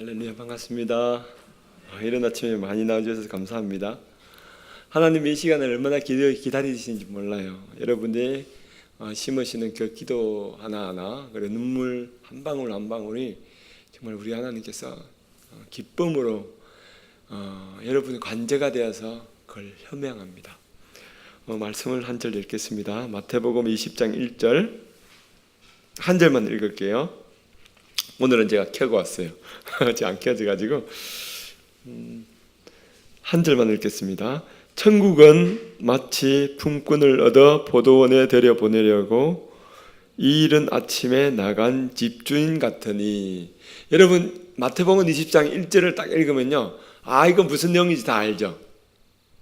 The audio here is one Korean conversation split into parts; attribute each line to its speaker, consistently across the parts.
Speaker 1: 할렐루야 반갑습니다. 아, 이런 아침에 많이 나와주셔서 감사합니다. 하나님 이 시간을 얼마나 기다, 기다리시는지 몰라요. 여러분들이 어, 심으시는 그 기도 하나하나 그리고 눈물 한 방울 한 방울이 정말 우리 하나님께서 어, 기쁨으로 어, 여러분의 관제가 되어서 그걸 현명합니다. 어, 말씀을 한 절 읽겠습니다. 마태복음 20장 1절 한 절만 읽을게요. 오늘은 제가 켜고 왔어요. 아직 안 켜져가지고 음, 한 절만 읽겠습니다. 천국은 마치 품꾼을 얻어 보도원에 들여 보내려고 이른 아침에 나간 집주인 같으니 여러분 마태복음 20장 1절을 딱 읽으면요. 아 이건 무슨 내용인지 다 알죠.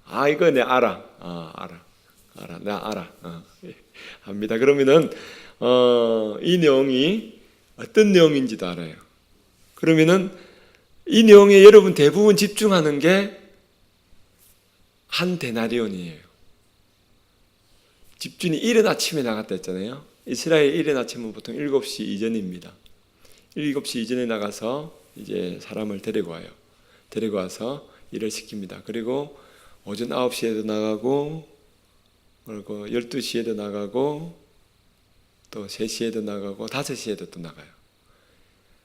Speaker 1: 아 이거 내 알아. 아 알아. 알아. 나 알아. 어, 예, 압니다. 그러면은 어, 이 내용이 어떤 내용인지도 알아요. 그러면은 이 내용에 여러분 대부분 집중하는 게 한 데나리온이에요. 집주인이 이른 아침에 나갔다 했잖아요. 이스라엘 이른 아침은 보통 7시 이전입니다. 7시 이전에 나가서 이제 사람을 데리고 와요. 데리고 와서 일을 시킵니다. 그리고 오전 9시에도 나가고 그리고 12시에도 나가고 또 3시에도 나가고 5시에도 또 나가요.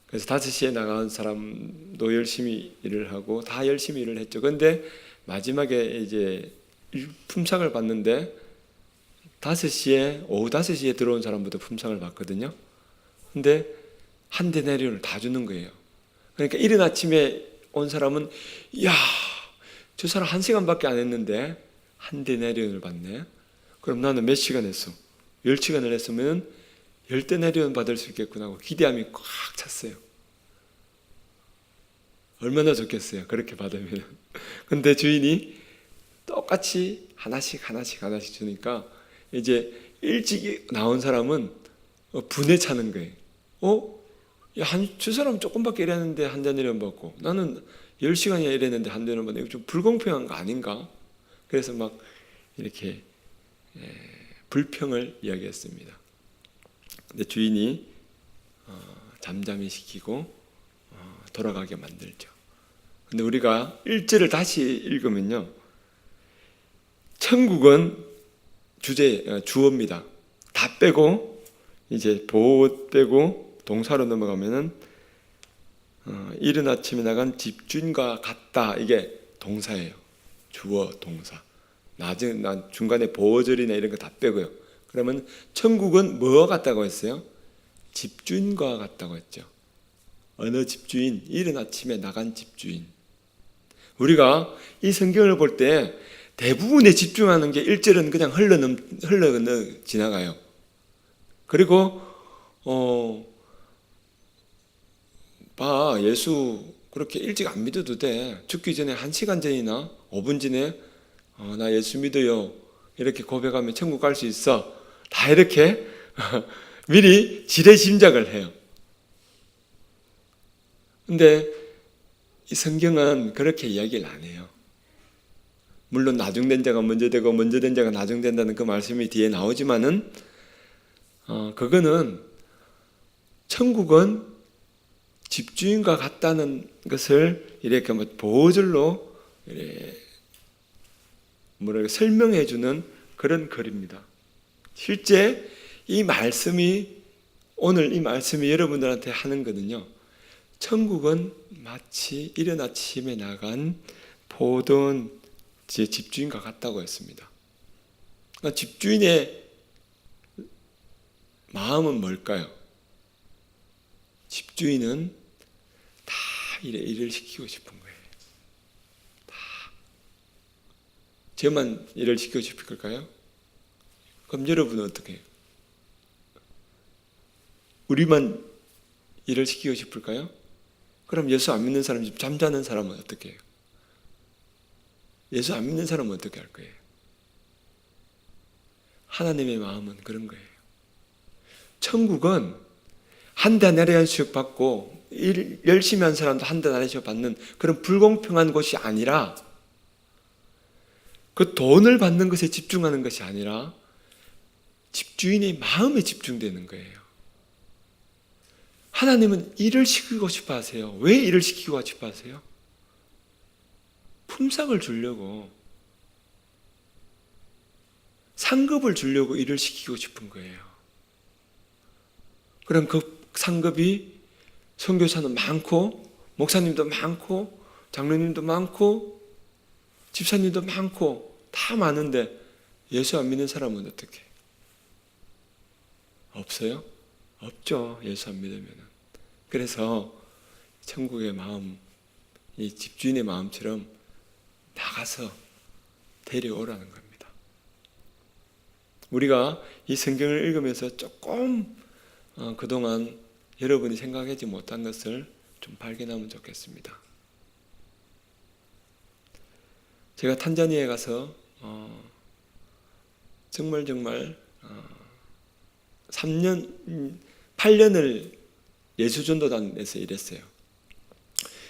Speaker 1: 그래서 5시에 나간 사람도 열심히 일을 하고 다 열심히 일을 했죠. 근데 마지막에 이제 품삯을 받는데 5시에 오후 5시에 들어온 사람부터 품삯을 받거든요. 근데 한 데나리온을 다 주는 거예요. 그러니까 이른 아침에 온 사람은 야, 저 사람 한 시간밖에 안 했는데 한 데나리온을 받네. 그럼 나는 몇 시간 했어? 10시간을 했으면 10데나리온 받을 수 있겠구나 하고 기대함이 꽉 찼어요. 얼마나 좋겠어요. 그렇게 받으면. 근데 주인이 똑같이 하나씩 하나씩 하나씩 주니까 이제 일찍 나온 사람은 어, 분에 차는 거예요. 어? 야, 한, 저 사람 조금밖에 일했는데 한 잔이면 받고 나는 10시간이나 일했는데 한 잔을 이거 좀 불공평한 거 아닌가? 그래서 막 이렇게 에, 불평을 이야기했습니다. 근데 주인이 어, 잠잠히 시키고 어, 돌아가게 만들죠. 근데 우리가 일절을 다시 읽으면요. 천국은 주제 어, 주어입니다. 다 빼고 이제 보호 빼고 동사로 넘어가면은 어, 이른 아침에 나간 집주인과 같다 이게 동사예요. 주어 동사. 나중 나 중간에 보어절이나 이런 거 다 빼고요. 그러면 천국은 뭐와 같다고 했어요? 집주인과 같다고 했죠. 어느 집주인? 이른 아침에 나간 집주인. 우리가 이 성경을 볼 때 대부분에 집중하는 게 1절은 그냥 흘러 넘 흘러 지나가요. 그리고 어 봐, 예수 그렇게 일찍 안 믿어도 돼. 죽기 전에 한 시간 전이나 5분 전에 어, 나 예수 믿어요. 이렇게 고백하면 천국 갈 수 있어. 다 이렇게 미리 지레 짐작을 해요. 근데 이 성경은 그렇게 이야기를 안 해요. 물론 나중된 자가 먼저 되고 먼저 된 자가 나중된다는 그 말씀이 뒤에 나오지만은 어, 그거는 천국은 집주인과 같다는 것을 이렇게 뭐 보호절로 이렇게 뭐랄까 설명해 주는 그런 글입니다. 실제 이 말씀이 오늘 이 말씀이 여러분들한테 하는 거는요. 천국은 마치 이른 아침에 나간 보던 집주인과 같다고 했습니다. 그러니까 집주인의 마음은 뭘까요? 집주인은 다 일을 시키고 싶은 거예요. 다. 저만 일을 시키고 싶을 걸까요? 그럼 여러분은 어떻게 해요? 우리만 일을 시키고 싶을까요? 그럼 예수 안 믿는 사람, 잠자는 사람은 어떻게 해요? 예수 안 믿는 사람은 어떻게 할 거예요? 하나님의 마음은 그런 거예요. 천국은 한 달나리씩 받고 일 열심히 한 사람도 한 달나리씩 받는 그런 불공평한 곳이 아니라 그 돈을 받는 것에 집중하는 것이 아니라 집주인의 마음에 집중되는 거예요. 하나님은 일을 시키고 싶어 하세요. 왜 일을 시키고 싶어 하세요? 품삯을 주려고 상급을 주려고 일을 시키고 싶은 거예요. 그럼 그 상급이 선교사는 많고 목사님도 많고 장로님도 많고 집사님도 많고 다 많은데 예수 안 믿는 사람은 어떻게? 없어요? 없죠. 예수 안 믿으면. 그래서 천국의 마음, 이 집주인의 마음처럼 나가서 데려오라는 겁니다. 우리가 이 성경을 읽으면서 조금 어, 그동안 여러분이 생각하지 못한 것을 좀 발견하면 좋겠습니다. 제가 탄자니아에 가서 어, 정말 정말 어, 3년, 음, 8년을 예수전도단에서 일했어요.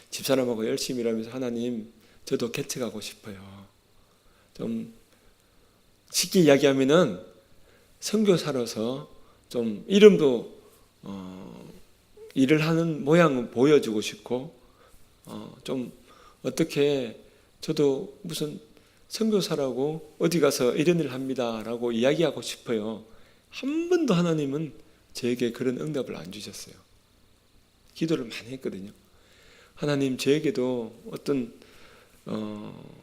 Speaker 1: 집사람하고 열심히 일하면서 하나님, 저도 개척하고 싶어요. 좀 쉽게 이야기하면은 선교사로서 좀 이름도 어, 일을 하는 모양을 보여주고 싶고 어, 좀 어떻게 저도 무슨 선교사라고 어디 가서 이런 일을 합니다라고 이야기하고 싶어요. 한 번도 하나님은 저에게 그런 응답을 안 주셨어요. 기도를 많이 했거든요. 하나님 저에게도 어떤 어,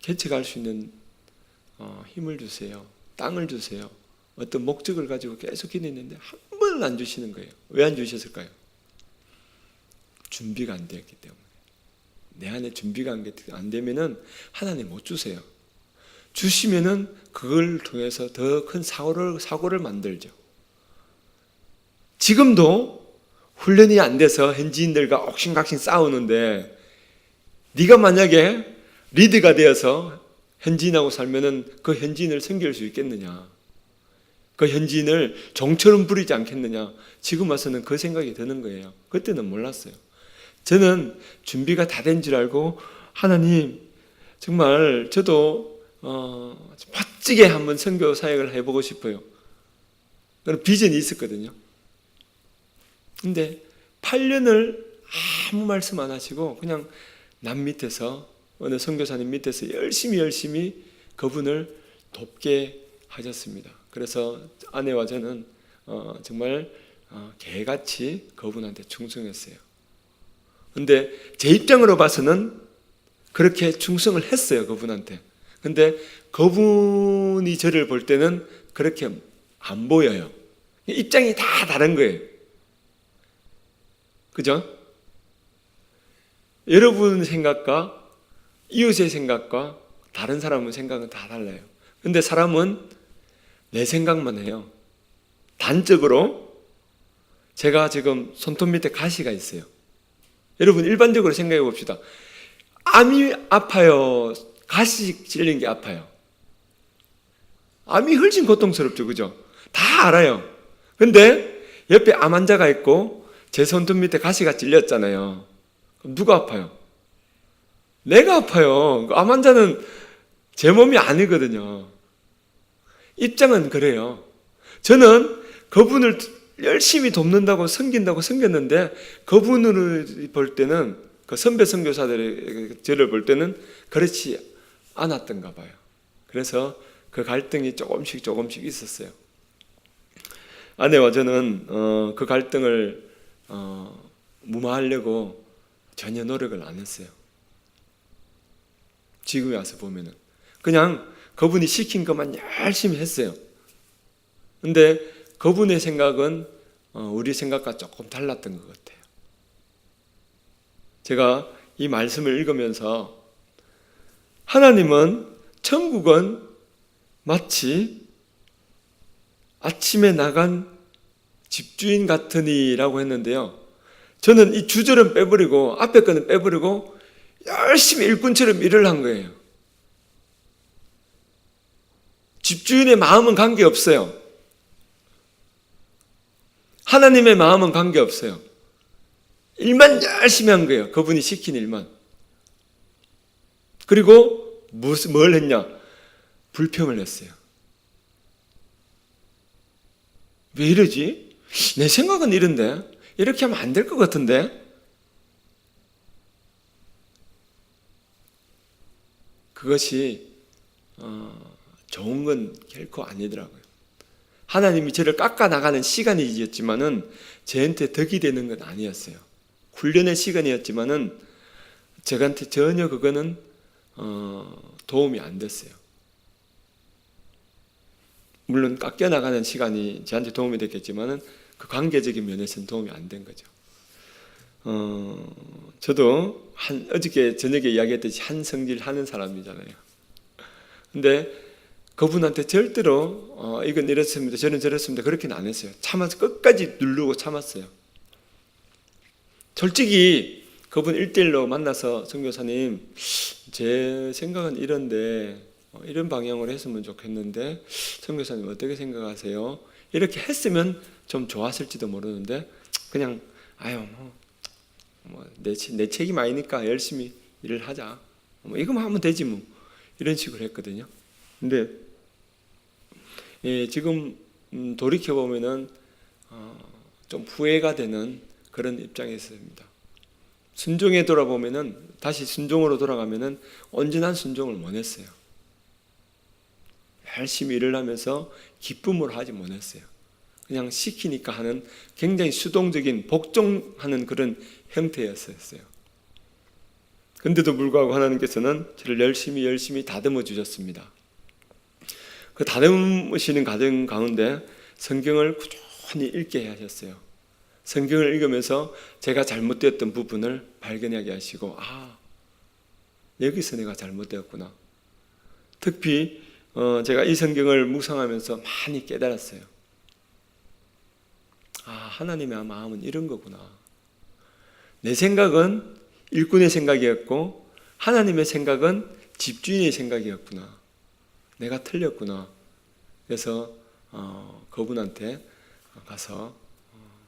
Speaker 1: 개척할 수 있는 어, 힘을 주세요. 땅을 주세요. 어떤 목적을 가지고 계속 기도했는데 한 번은 안 주시는 거예요. 왜 안 주셨을까요? 준비가 안 되었기 때문에. 내 안에 준비가 안 되면은 하나님 못 주세요. 주시면은 그걸 통해서 더 큰 사고를 사고를 만들죠. 지금도 훈련이 안 돼서 현지인들과 옥신각신 싸우는데 네가 만약에 리드가 되어서 현지인하고 살면은 그 현지인을 섬길 수 있겠느냐? 그 현지인을 종처럼 부리지 않겠느냐? 지금 와서는 그 생각이 드는 거예요. 그때는 몰랐어요. 저는 준비가 다 된 줄 알고 하나님 정말 저도 어, 멋지게 한번 선교 사역을 해보고 싶어요. 그런 비전이 있었거든요. 근데 8년을 아무 말씀 안 하시고 그냥 남 밑에서 어느 선교사님 밑에서 열심히 열심히 그분을 돕게 하셨습니다. 그래서 아내와 저는 어, 정말 어, 개같이 그분한테 충성했어요. 근데 제 입장으로 봐서는 그렇게 충성을 했어요, 그분한테. 근데 그분이 저를 볼 때는 그렇게 안 보여요. 입장이 다 다른 거예요. 그죠? 여러분 생각과 이웃의 생각과 다른 사람의 생각은 다 달라요. 근데 사람은 내 생각만 해요. 단적으로 제가 지금 손톱 밑에 가시가 있어요. 여러분 일반적으로 생각해 봅시다. 암이 아파요. 가시 찔린 게 아파요. 암이 훨씬 고통스럽죠. 그죠? 다 알아요. 근데 옆에 암 환자가 있고 제 손톱 밑에 가시가 찔렸잖아요. 그럼 누가 아파요? 내가 아파요. 암 환자는 제 몸이 아니거든요. 입장은 그래요. 저는 그분을 열심히 돕는다고 섬긴다고 섬겼는데 그분을 볼 때는 그 선배 선교사들의 저를 볼 때는 그렇지 않았던가 봐요. 그래서 그 갈등이 조금씩 조금씩 있었어요. 아내와 저는 어, 그 갈등을 어, 무마하려고 전혀 노력을 안 했어요. 지금에 와서 보면은 그냥 그분이 시킨 것만 열심히 했어요. 근데 그분의 생각은 어, 우리 생각과 조금 달랐던 것 같아요. 제가 이 말씀을 읽으면서 하나님은 천국은 마치 아침에 나간 집주인 같으니라고 했는데요. 저는 이 주절은 빼버리고 앞에 거는 빼버리고 열심히 일꾼처럼 일을 한 거예요. 집주인의 마음은 관계없어요. 하나님의 마음은 관계없어요. 일만 열심히 한 거예요. 그분이 시킨 일만. 그리고 무슨 뭘 했냐? 불평을 했어요. 왜 이러지? 내 생각은 이런데 이렇게 하면 안 될 것 같은데? 그것이 어, 좋은 건 결코 아니더라고요. 하나님이 저를 깎아 나가는 시간이었지만은 저한테 덕이 되는 건 아니었어요. 훈련의 시간이었지만은 저한테 전혀 그거는 어, 도움이 안 됐어요. 물론 깎여 나가는 시간이 저한테 도움이 됐겠지만은 그 관계적인 면에서는 도움이 안 된 거죠. 어, 저도 한 어저께 저녁에 이야기했듯이 한 성질 하는 사람이잖아요. 근데 그분한테 절대로 어, 이건 이렇습니다. 저는 저렇습니다. 그렇게는 안 했어요. 참아서 끝까지 누르고 참았어요. 솔직히 그분 일대일로 만나서 선교사님 제 생각은 이런데 어, 이런 방향으로 했으면 좋겠는데 선교사님 어떻게 생각하세요? 이렇게 했으면 좀 좋았을지도 모르는데 그냥 아유 뭐내 내 책임 아니니까 열심히 일을 하자. 뭐 이거만 하면 되지 뭐 이런 식으로 했거든요. 근데 예, 지금 음, 돌이켜 보면은 어, 좀 후회가 되는 그런 입장에 있습니다. 순종에 돌아보면은 다시 순종으로 돌아가면은 온전한 순종을 못 했어요. 열심히 일을 하면서 기쁨으로 하지 못했어요. 그냥 시키니까 하는 굉장히 수동적인 복종하는 그런 형태였어요. 근데도 불구하고 하나님께서는 저를 열심히 열심히 다듬어 주셨습니다. 그 다듬으시는 과정 가운데 성경을 꾸준히 읽게 하셨어요. 성경을 읽으면서 제가 잘못되었던 부분을 발견하게 하시고 아 여기서 내가 잘못되었구나. 특히 어, 제가 이 성경을 묵상하면서 많이 깨달았어요. 아 하나님의 마음은 이런 거구나. 내 생각은 일꾼의 생각이었고 하나님의 생각은 집주인의 생각이었구나. 내가 틀렸구나. 그래서 어, 그분한테 가서 어,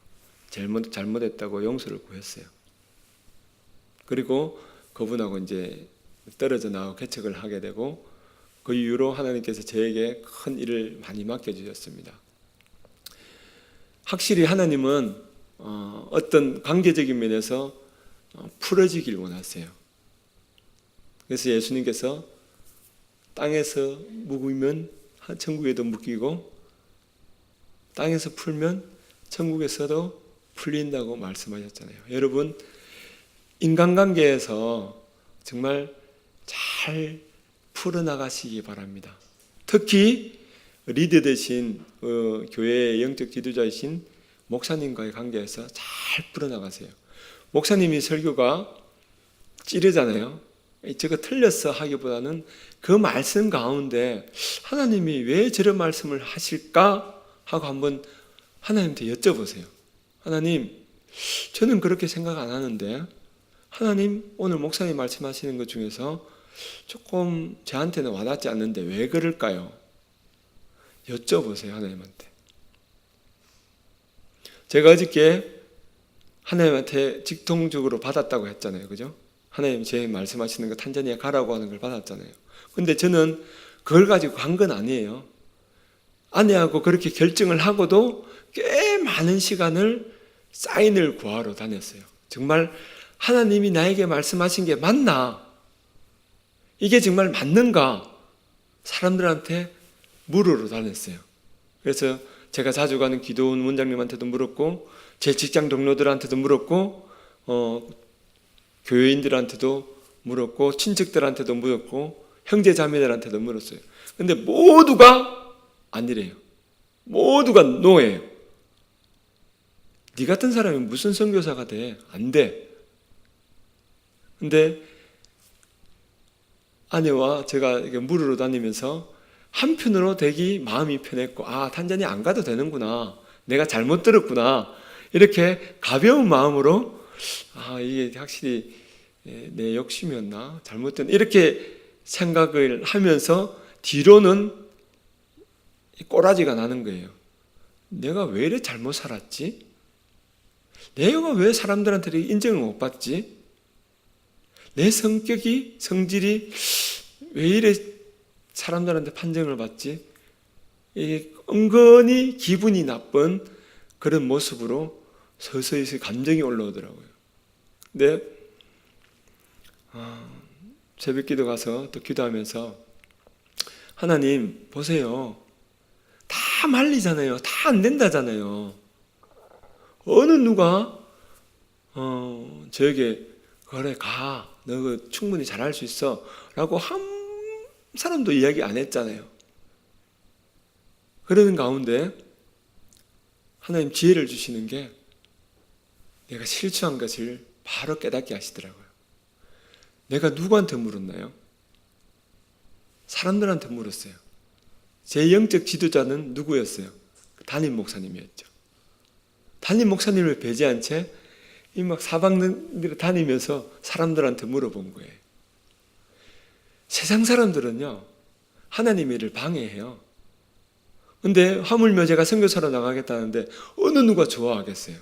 Speaker 1: 잘못 잘못했다고 용서를 구했어요. 그리고 그분하고 이제 떨어져 나와 개척을 하게 되고 그 이후로 하나님께서 저에게 큰 일을 많이 맡겨 주셨습니다. 확실히 하나님은 어, 어떤 관계적인 면에서 어, 풀어지길 원하세요. 그래서 예수님께서 땅에서 묵으면 천국에도 묶이고 땅에서 풀면 천국에서도 풀린다고 말씀하셨잖아요. 여러분 인간관계에서 정말 잘 풀어나가시기 바랍니다. 특히 리더 되신 어, 교회의 영적 지도자이신 목사님과의 관계에서 잘 풀어나가세요. 목사님이 설교가 찌르잖아요. 저거 틀렸어 하기보다는 그 말씀 가운데 하나님이 왜 저런 말씀을 하실까 하고 한번 하나님한테 여쭤보세요. 하나님, 저는 그렇게 생각 안 하는데 하나님 오늘 목사님 말씀하시는 것 중에서 조금 저한테는 와닿지 않는데 왜 그럴까요? 여쭤보세요 하나님한테. 제가 어저께 하나님한테 직통적으로 받았다고 했잖아요, 그죠? 하나님 제 말씀하시는 거 탄자니아 가라고 하는 걸 받았잖아요. 근데 저는 그걸 가지고 간 건 아니에요. 아내하고 그렇게 결정을 하고도 꽤 많은 시간을 사인을 구하러 다녔어요. 정말 하나님이 나에게 말씀하신 게 맞나? 이게 정말 맞는가? 사람들한테 물으러 다녔어요. 그래서 제가 자주 가는 기도원 원장님한테도 물었고, 제 직장 동료들한테도 물었고, 어, 교회인들한테도 물었고, 친척들한테도 물었고, 형제 자매들한테도 물었어요. 근데 모두가 아니래요. 모두가 노예요. 네 같은 사람이 무슨 선교사가 돼? 안 돼. 근데 아내와 제가 물으러 다니면서 한편으로 되기 마음이 편했고, 아, 탄자니 안 가도 되는구나. 내가 잘못 들었구나. 이렇게 가벼운 마음으로, 아, 이게 확실히 내 욕심이었나? 잘못된, 이렇게 생각을 하면서 뒤로는 꼬라지가 나는 거예요. 내가 왜 이래 잘못 살았지? 내가 왜 사람들한테 인정을 못 받지? 내 성격이, 성질이 왜 이래 사람들한테 판정을 받지? 이게 은근히 기분이 나쁜 그런 모습으로 서서히 감정이 올라오더라고요. 근데 아, 새벽기도 가서 또 기도하면서 하나님 보세요. 다 말리잖아요. 다 안 된다잖아요. 어느 누가 어, 저에게 그래 가. 너 그 충분히 잘할 수 있어. 라고 한 사람도 이야기 안 했잖아요. 그러는 가운데 하나님 지혜를 주시는 게 내가 실수한 것을 바로 깨닫게 하시더라고요. 내가 누구한테 물었나요? 사람들한테 물었어요. 제 영적 지도자는 누구였어요? 담임 목사님이었죠. 담임 목사님을 배제한 채 이 막 사방을 다니면서 사람들한테 물어본 거예요. 세상 사람들은요, 하나님 일을 방해해요. 근데 하물며 제가 선교사로 나가겠다는데 어느 누가 좋아하겠어요?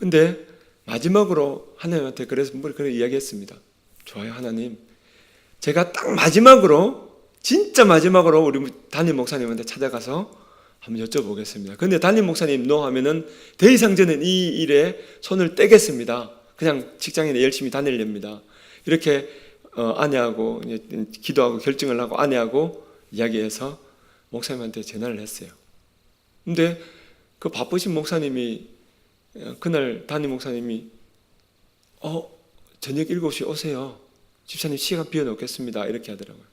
Speaker 1: 근데 마지막으로 하나님한테 그래서 뭘 그렇게 이야기했습니다. 좋아요, 하나님. 제가 딱 마지막으로 진짜 마지막으로 우리 담임 목사님한테 찾아가서 한번 여쭤보겠습니다. 근데 담임 목사님 노 하면은 더 이상 저는 이 일에 손을 떼겠습니다. 그냥 직장인에 열심히 다닐렵니다. 이렇게 어, 아내하고 기도하고 결정을 하고 아내하고 이야기해서 목사님한테 전화를 했어요. 근데 그 바쁘신 목사님이 어, 그날 담임 목사님이 어 저녁 7시 오세요. 집사님 시간 비워 놓겠습니다. 이렇게 하더라고요.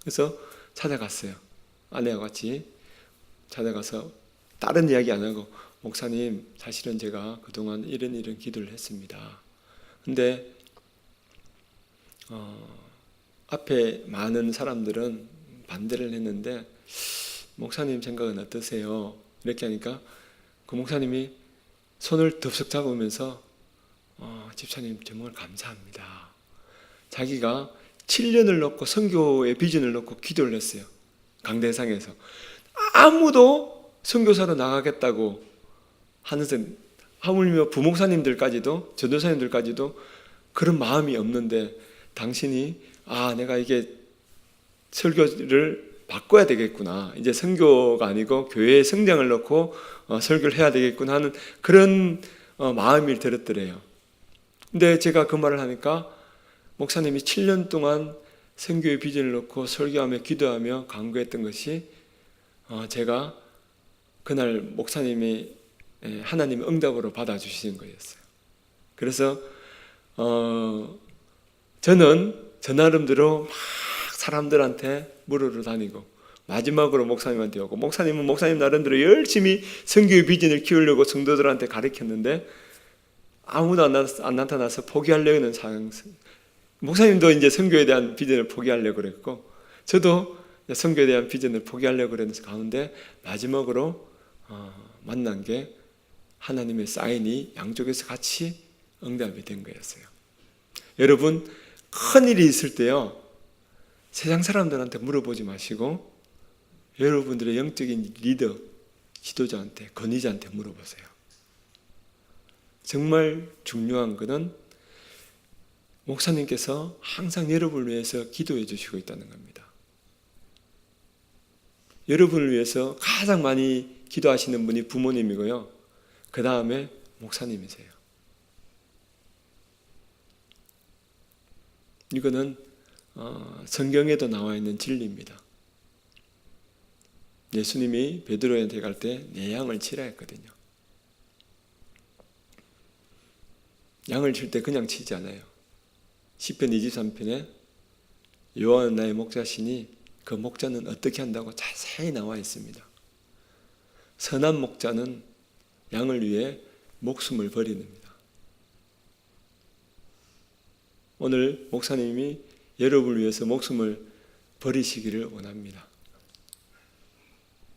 Speaker 1: 그래서 찾아갔어요. 아내와 같이 찾아가서 다른 이야기 안 하고 목사님 사실은 제가 그동안 이런 이런 기도를 했습니다. 근데 어, 앞에 많은 사람들은 반대를 했는데 목사님 생각은 어떠세요? 이렇게 하니까 그 목사님이 손을 덥석 잡으면서 어, 집사님 정말 감사합니다. 자기가 7년을 놓고 선교의 비전을 놓고 기도를 했어요. 강대상에서 아무도 선교사로 나가겠다고 하는 하물며 부목사님들까지도 전도사님들까지도 그런 마음이 없는데 당신이 아 내가 이게 설교를 바꿔야 되겠구나 이제 선교가 아니고 교회의 성장을 놓고 어, 설교를 해야 되겠구나 하는 그런 어, 마음이 들었더래요. 근데 제가 그 말을 하니까 목사님이 7년 동안 선교의 비전을 놓고 설교하며 기도하며 강구했던 것이 어, 제가 그날 목사님이 예, 하나님의 응답으로 받아주시는 거였어요. 그래서 어, 저는 저 나름대로 막 사람들한테 물으러 다니고 마지막으로 목사님한테 오고 목사님은 목사님 나름대로 열심히 성교의 비전을 키우려고 성도들한테 가르쳤는데 아무도 안, 나타나서 포기하려는 상황. 목사님도 이제 성교에 대한 비전을 포기하려고 그랬고 저도 성교에 대한 비전을 포기하려고 그러는 가운데 마지막으로 어, 만난 게 하나님의 사인이 양쪽에서 같이 응답이 된 거였어요. 여러분 큰 일이 있을 때요 세상 사람들한테 물어보지 마시고 여러분들의 영적인 리더 지도자한테 권위자한테 물어보세요. 정말 중요한 것은 목사님께서 항상 여러분을 위해서 기도해 주시고 있다는 겁니다. 여러분을 위해서 가장 많이 기도하시는 분이 부모님이고요. 그 다음에 목사님이세요. 이거는 어, 성경에도 나와 있는 진리입니다. 예수님이 베드로한테 갈 때 내 양을 치라 했거든요. 양을 칠 때 그냥 치지 않아요. 시편 23편에 여호와는 나의 목자시니 그 목자는 어떻게 한다고 자세히 나와 있습니다. 선한 목자는 양을 위해 목숨을 버리는니다 오늘 목사님이 여러분을 위해서 목숨을 버리시기를 원합니다.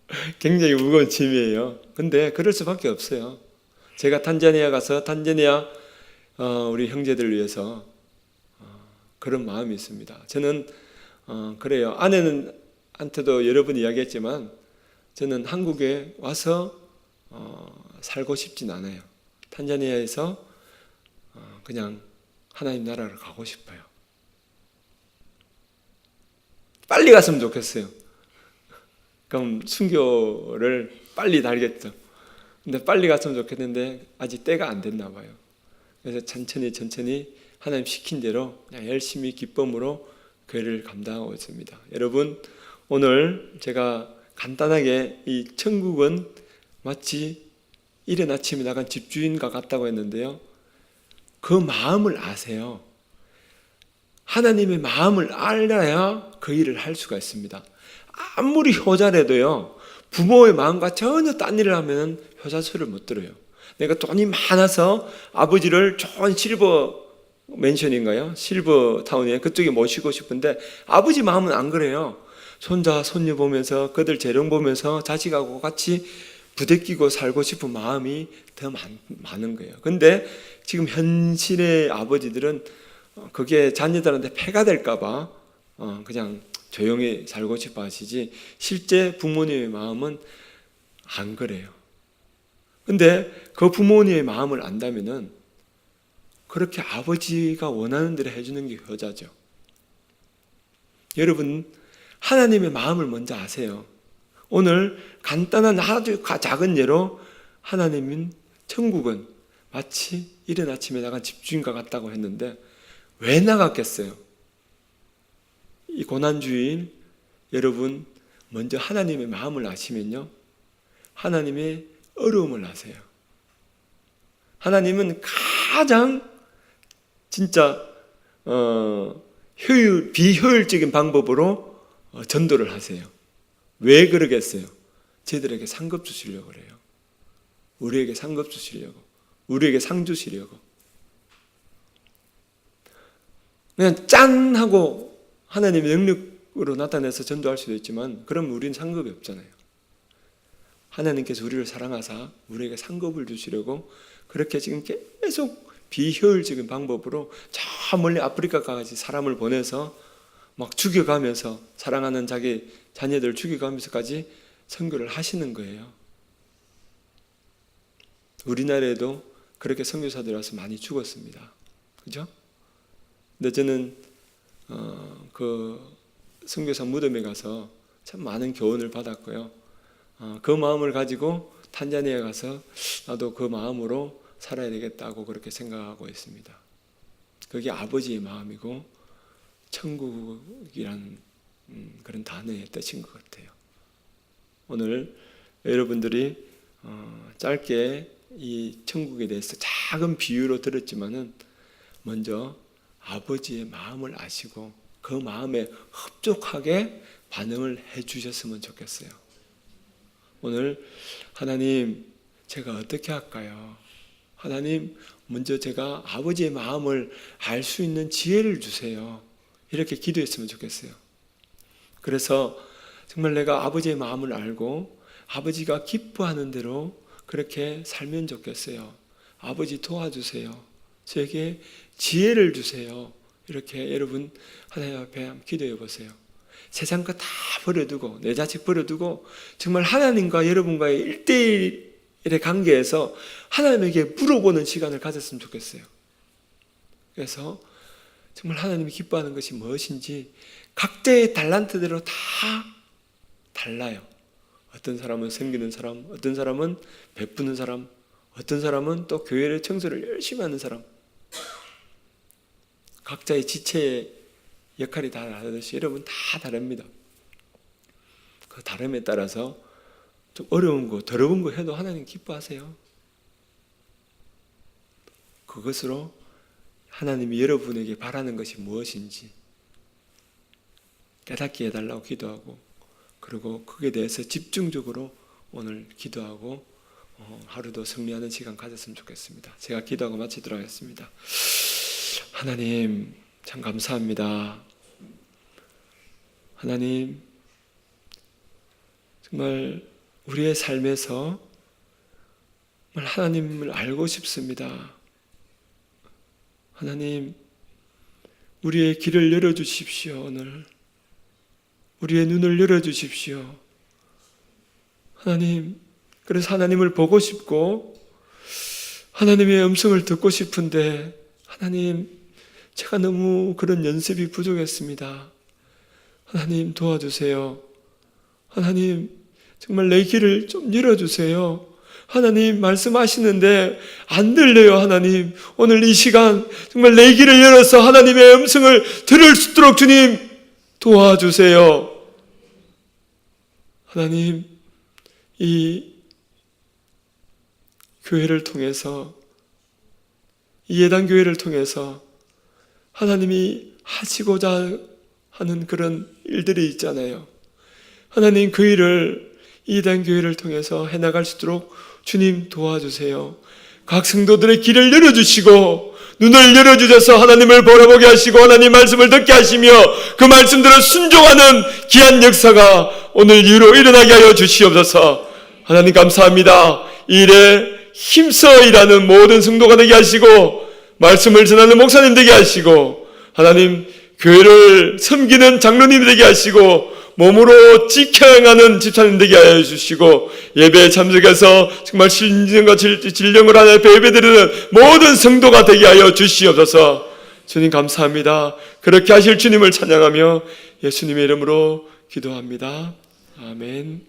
Speaker 1: 굉장히 무거운 짐이에요. 근데 그럴 수밖에 없어요. 제가 탄자니아 가서 탄자니아 어, 우리 형제들을 위해서 어, 그런 마음이 있습니다. 저는 어, 그래요. 아내는 한테도 여러 번 이야기했지만 저는 한국에 와서 살고 싶진 않아요. 탄자니아에서 그냥 하나님 나라를 가고 싶어요. 빨리 갔으면 좋겠어요. 그럼 순교를 빨리 달겠죠. 근데 빨리 갔으면 좋겠는데 아직 때가 안 됐나 봐요. 그래서 천천히 천천히 하나님 시킨 대로 열심히 기쁨으로 교회를 감당하고 있습니다. 여러분 오늘 제가 간단하게 이 천국은 마치 이른 아침에 나간 집주인과 같다고 했는데요. 그 마음을 아세요. 하나님의 마음을 알아야 그 일을 할 수가 있습니다. 아무리 효자래도요, 부모의 마음과 전혀 딴 일을 하면 효자 소리를 못 들어요. 내가 돈이 많아서 아버지를 좋은 실버 맨션인가요? 실버 타운에 그쪽에 모시고 싶은데 아버지 마음은 안 그래요. 손자, 손녀 보면서 그들 재롱 보면서 자식하고 같이 부대끼고 살고 싶은 마음이 더 많, 많은 거예요. 근데 지금 현실의 아버지들은 어, 그게 자녀들한테 폐가 될까봐 어, 그냥 조용히 살고 싶어 하시지 실제 부모님의 마음은 안 그래요. 근데 그 부모님의 마음을 안다면은 그렇게 아버지가 원하는 대로 해주는 게 효자죠. 여러분 하나님의 마음을 먼저 아세요. 오늘 간단한 아주 작은 예로 하나님은 천국은 마치 이른 아침에 나간 집주인과 같다고 했는데 왜 나갔겠어요? 이 고난주일 여러분 먼저 하나님의 마음을 아시면요. 하나님의 어려움을 아세요. 하나님은 가장 진짜 어, 효율 비효율적인 방법으로 어, 전도를 하세요. 왜 그러겠어요? 저희들에게 상급 주시려고 그래요. 우리에게 상급 주시려고. 우리에게 상 주시려고. 그냥 짠 하고 하나님의 능력으로 나타내서 전도할 수도 있지만 그럼 우리는 상급이 없잖아요. 하나님께서 우리를 사랑하사 우리에게 상급을 주시려고 그렇게 지금 계속 비효율적인 방법으로 저 멀리 아프리카까지 사람을 보내서 막 죽여가면서 사랑하는 자기 자녀들 죽여가면서까지 선교를 하시는 거예요. 우리나라에도 그렇게 선교사들 와서 많이 죽었습니다. 그죠? 근데 저는 어, 그 선교사 무덤에 가서 참 많은 교훈을 받았고요. 어, 그 마음을 가지고 탄자니아에 가서 나도 그 마음으로 살아야 되겠다고 그렇게 생각하고 있습니다. 그게 아버지의 마음이고 천국이란 음, 그런 단어의 뜻인 것 같아요. 오늘 여러분들이 어, 짧게 이 천국에 대해서 작은 비유로 들었지만은 먼저 아버지의 마음을 아시고 그 마음에 흡족하게 반응을 해 주셨으면 좋겠어요. 오늘 하나님 제가 어떻게 할까요? 하나님 먼저 제가 아버지의 마음을 알 수 있는 지혜를 주세요. 이렇게 기도했으면 좋겠어요. 그래서 정말 내가 아버지의 마음을 알고 아버지가 기뻐하는 대로 그렇게 살면 좋겠어요. 아버지 도와주세요. 저에게 지혜를 주세요. 이렇게 여러분 하나님 앞에 기도해 보세요. 세상 거 다 버려두고 내 자식 버려두고 정말 하나님과 여러분과의 1대1의 관계에서 하나님에게 물어보는 시간을 가졌으면 좋겠어요. 그래서 정말 하나님이 기뻐하는 것이 무엇인지 각자의 달란트대로 다 달라요. 어떤 사람은 섬기는 사람, 어떤 사람은 베푸는 사람, 어떤 사람은 또 교회를 청소를 열심히 하는 사람. 각자의 지체의 역할이 다 다르듯이 여러분 다 다릅니다. 그 다름에 따라서 좀 어려운 거, 더러운 거 해도 하나님 기뻐하세요. 그것으로 하나님이 여러분에게 바라는 것이 무엇인지 깨닫게 해달라고 기도하고 그리고 그에 대해서 집중적으로 오늘 기도하고 어, 하루도 승리하는 시간 가졌으면 좋겠습니다. 제가 기도하고 마치도록 하겠습니다. 하나님 참 감사합니다. 하나님 정말 우리의 삶에서 정말 하나님을 알고 싶습니다. 하나님 우리의 길을 열어 주십시오 오늘 우리의 눈을 열어 주십시오. 하나님 그래서 하나님을 보고 싶고 하나님의 음성을 듣고 싶은데 하나님 제가 너무 그런 연습이 부족했습니다. 하나님 도와주세요. 하나님 정말 내 길을 좀 열어주세요. 하나님 말씀하시는데 안 들려요, 하나님. 오늘 이 시간 정말 내 귀를 열어서 하나님의 음성을 들을 수 있도록 주님 도와주세요. 하나님, 이 교회를 통해서 이 예단 교회를 통해서 하나님이 하시고자 하는 그런 일들이 있잖아요. 하나님 그 일을 이단 교회를 통해서 해나갈 수 있도록 주님 도와주세요. 각 성도들의 길을 열어주시고 눈을 열어주셔서 하나님을 바라보게 하시고 하나님 말씀을 듣게 하시며 그 말씀대로 순종하는 귀한 역사가 오늘 이후로 일어나게 하여 주시옵소서. 하나님 감사합니다. 이 일에 힘써 일하는 모든 성도가 되게 하시고 말씀을 전하는 목사님 되게 하시고 하나님 교회를 섬기는 장로님 되게 하시고 몸으로 지켜행하는 집사님 되게 하여 주시고 예배에 참석해서 정말 신령과 질- 진령을 하나 예배드리는 모든 성도가 되게 하여 주시옵소서. 주님 감사합니다. 그렇게 하실 주님을 찬양하며 예수님의 이름으로 기도합니다. 아멘